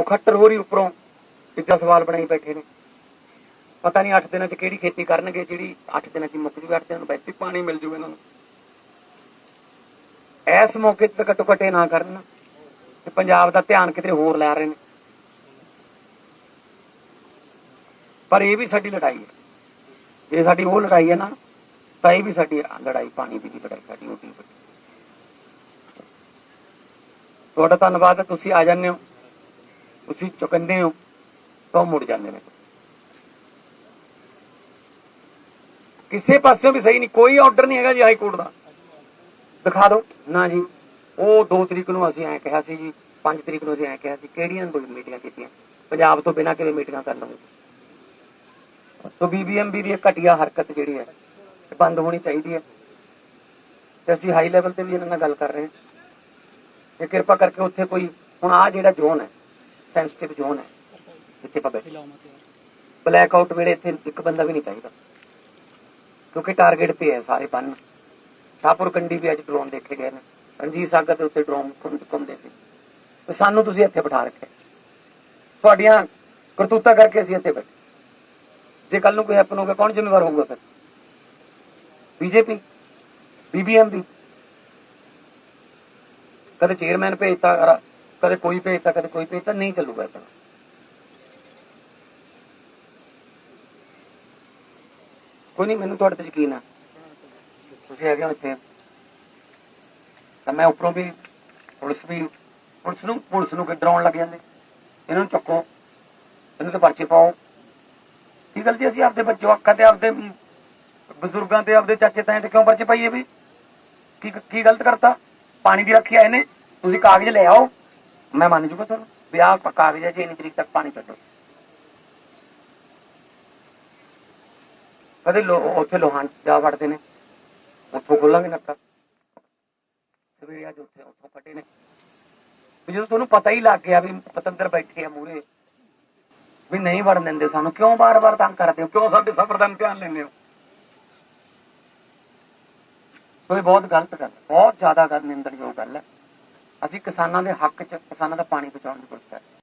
ਉਹ ਖੱਟਰ ਹੋ ਰਹੀ ਉੱਪਰੋਂ ਤੀਜਾ ਸਵਾਲ ਬਣਾਈ ਬੈਠੇ ਨੇ। ਪਤਾ ਨਹੀਂ 8 ਦਿਨਾਂ ਚ ਕਿਹੜੀ ਖੇਤੀ ਕਰਨਗੇ, ਜਿਹੜੀ 8 ਦਿਨਾਂ ਚ ਮੁੱਕ ਜੂਗੀ 8 ਦਿਨਾਂ ਨੂੰ ਵੈਸੇ ਪਾਣੀ ਮਿਲ ਜੂਗਾ ਇਹਨਾਂ ਨੂੰ। ਇਸ ਮੌਕੇ ਤੇ ਤਾਂ ਘੱਟੋ ਘੱਟ ਇਹ ਨਾ ਕਰਨ ਤੇ ਪੰਜਾਬ ਦਾ ਧਿਆਨ ਕਿਤੇ ਹੋਰ ਲੈ ਰਹੇ ਨੇ। ਪਰ ਇਹ ਵੀ ਸਾਡੀ ਲੜਾਈ ਹੈ। ਜੇ ਸਾਡੀ ਉਹ ਲੜਾਈ ਹੈ ਨਾ, ਤਾਂ ਇਹ ਵੀ ਸਾਡੀ ਲੜਾਈ ਪਾਣੀ ਦੀ ਵੀ ਲੜਾਈ, ਸਾਡੀ ਹੋਟੀ ਵੱਡੀ ਤੁਹਾਡਾ ਧੰਨਵਾਦ ਤੁਸੀਂ ਆ ਜਾਂਦੇ ਹੋ। ਤੁਸੀਂ ਚੁਕੰਦੇ ਹੋ ਤਾਂ ਮੁੜ ਜਾਂਦੇ ਨੇ। ਕਿਸੇ ਪਾਸਿਓਂ ਵੀ ਸਹੀ ਨਹੀਂ ਕੋਈ ਆਰਡਰ ਨਹੀਂ ਹੈਗਾ ਜੀ ਹਾਈ ਕੋਰਟ ਦਾ। ਦਿਖਾ ਦਿਓ। ਨਾ ਜੀ। ਉਹ 2 ਤਰੀਕ ਨੂੰ ਅਸੀਂ ਐ ਕਿਹਾ ਸੀ ਜੀ 5 ਤਰੀਕ ਨੂੰ ਅਸੀਂ ਐ ਕਿਹਾ ਸੀ ਕਿਹੜੀਆਂ ਮੀਟਿੰਗਾਂ ਕੀਤੀਆਂ? ਪੰਜਾਬ ਤੋਂ ਬਿਨਾਂ ਕਿਵੇਂ ਮੀਟਿੰਗਾਂ ਕਰ ਲਵਾਂਗੇ? ਸੋ ਬੀਬੀਐਮਬੀ ਦੀ ਘਟੀਆ ਹਰਕਤ ਜਿਹੜੀ ਹੈ ਬੰਦ ਹੋਣੀ ਚਾਹੀਦੀ ਹੈ। ਤੇ ਅਸੀਂ ਹਾਈ ਲੈਵਲ ਤੇ ਵੀ ਇਹਨਾਂ ਨਾਲ ਗੱਲ ਕਰ ਰਹੇ ਹਾਂ। ਕਿ ਕਿਰਪਾ ਕਰਕੇ ਉੱਥੇ ਕੋਈ ਹੁਣ ਆ ਜਿਹੜਾ ਜ਼ੋਨ ਹੈ ਸੈਂਸਿਟਿਵ ਜ਼ੋਨ ਹੈ। ਜਿੱਥੇ ਆਪਾਂ ਬੈਠੇ। ਬਲੈਕ ਆਊਟ ਵੇਲੇ ਇੱਥੇ ਇੱਕ ਬੰਦਾ ਵੀ ਨਹੀਂ ਚਾਹੀਦਾ। ਕਿਉਂਕਿ ਟਾਰਗੇਟ ਤੇ ਹੈ ਸਾਰੇ ਬੰਨ। ਠਾਪੁਰ ਕੰਡੀ ਵੀ ਅੱਜ ਡਰੋਨ ਦੇਖੇ ਗਏ ਨੇ। ਰਣਜੀਤ ਸਾਗਰ ਦੇ ਉੱਤੇ ਡਰੋਨ ਘੁੰਮਦੇ ਸੀ। ਤੇ ਸਾਨੂੰ ਤੁਸੀਂ ਇੱਥੇ ਬਿਠਾ ਰੱਖਿਆ। ਤੁਹਾਡੀਆਂ ਕਰਤੂਤਾਂ ਕਰਕੇ ਅਸੀਂ ਇੱਥੇ ਬੈਠੇ। ਜੇ ਕੱਲ ਨੂੰ ਕੋਈ ਹੈਪਨ ਹੋ ਗਿਆ ਕੌਣ ਜ਼ਿੰਮੇਵਾਰ ਹੋਊਗਾ ਫਿਰ? ਬੀਜੇਪੀ ਬੀਬੀਐਮਬੀ ਕਦੇ ਚੇਅਰਮੈਨ ਭੇਜਤਾ ਕਦੇ ਕੋਈ ਭੇਜਤਾ, ਕਦੇ ਕੋਈ ਭੇਜਤਾ, ਨਹੀਂ ਚੱਲੂਗਾ ਇਦਾਂ ਕੋਈ ਨਹੀਂ, ਮੈਨੂੰ ਤੁਹਾਡੇ ਤੇ ਯਕੀਨ ਆ। ਤੁਸੀਂ ਹੈਗੇ ਹੋ ਇੱਥੇ। ਤਾਂ ਮੈਂ ਉੱਪਰੋਂ ਵੀ ਪੁਲਿਸ ਵੀ, ਪੁਲਿਸ ਨੂੰ ਪੁਲਿਸ ਨੂੰ ਕਿ ਡਰਾਉਣ ਲੱਗ ਜਾਂਦੇ। ਇਹਨਾਂ ਨੂੰ ਚੱਕੋ। ਇਹਨਾਂ ਤੇ ਪਰਚੇ ਪਾਓ। ਕੀ ਗੱਲ ਜੀ, ਅਸੀਂ ਆਪਦੇ ਬੱਚੇ ਅੱਖਾਂ ਤੇ ਆਪਦੇ ਬਜ਼ੁਰਗਾਂ ਤੇ, ਆਪਦੇ ਚਾਚੇ ਤਾਏ ਤੇ ਕਿਉਂ ਪਰਚੇ ਪਾਈਏ ਵੀ? ਕੀ ਕੀ ਗਲਤ ਕਰਤਾ? ਪਾਣੀ ਦੀ ਰੱਖੀ ਆਏ ਨੇ ਤੁਸੀਂ ਕਾਗਜ਼ ਲੈ ਆਓ। ਮੈਂ ਮੰਨ ਜੂਗਾ ਤੁਹਾਨੂੰ ਵੀ ਆਹ ਕਾਗਜ਼ ਹੈ, ਜੀ ਇੰਨੀ ਤਰੀਕ ਤੱਕ ਪਾਣੀ ਕੱਢੋ। ਕਦੇ ਲੋ ਉੱਥੇ ਲੋਹਾਨ ਜਾ ਵੜਦੇ ਨੇ। ਉੱਥੋਂ ਖੋਲਾਂਗੇ ਨੱਕਾ ਸਵੇਰੇ ਅੱਜ ਉੱਥੇ ਉੱਥੋਂ ਕੱਟੇ ਨੇ। ਵੀ ਜਦੋਂ ਤੁਹਾਨੂੰ ਪਤਾ ਹੀ ਲੱਗ ਗਿਆ ਵੀ ਪਤੰਦਰ ਬੈਠੇ ਆ ਮੂਰੇ ਵੀ ਨਹੀਂ ਵੜਨ ਦਿੰਦੇ ਸਾਨੂੰ, ਕਿਉਂ ਬਾਰ-ਬਾਰ ਤੰਗ ਕਰਦੇ ਹੋ? ਕਿਉਂ ਸਾਡੇ ਸਫਰ ਦਾ ਇਮਤਿਹਾਨ ਲੈਂਦੇ ਹੋ? ਸੋ ਬਹੁਤ ਗਲਤ ਗੱਲ ਬਹੁਤ ਜ਼ਿਆਦਾ ਗੱਲ ਨਿੰਦਣਯੋਗ ਗੱਲ ਹੈ। ਅਸੀਂ ਕਿਸਾਨਾਂ ਦੇ ਹੱਕ 'ਚ ਕਿਸਾਨਾਂ ਦਾ ਪਾਣੀ ਬਚਾਉਣ ਦੀ ਕੋਸ਼ਿਸ਼ ਕਰ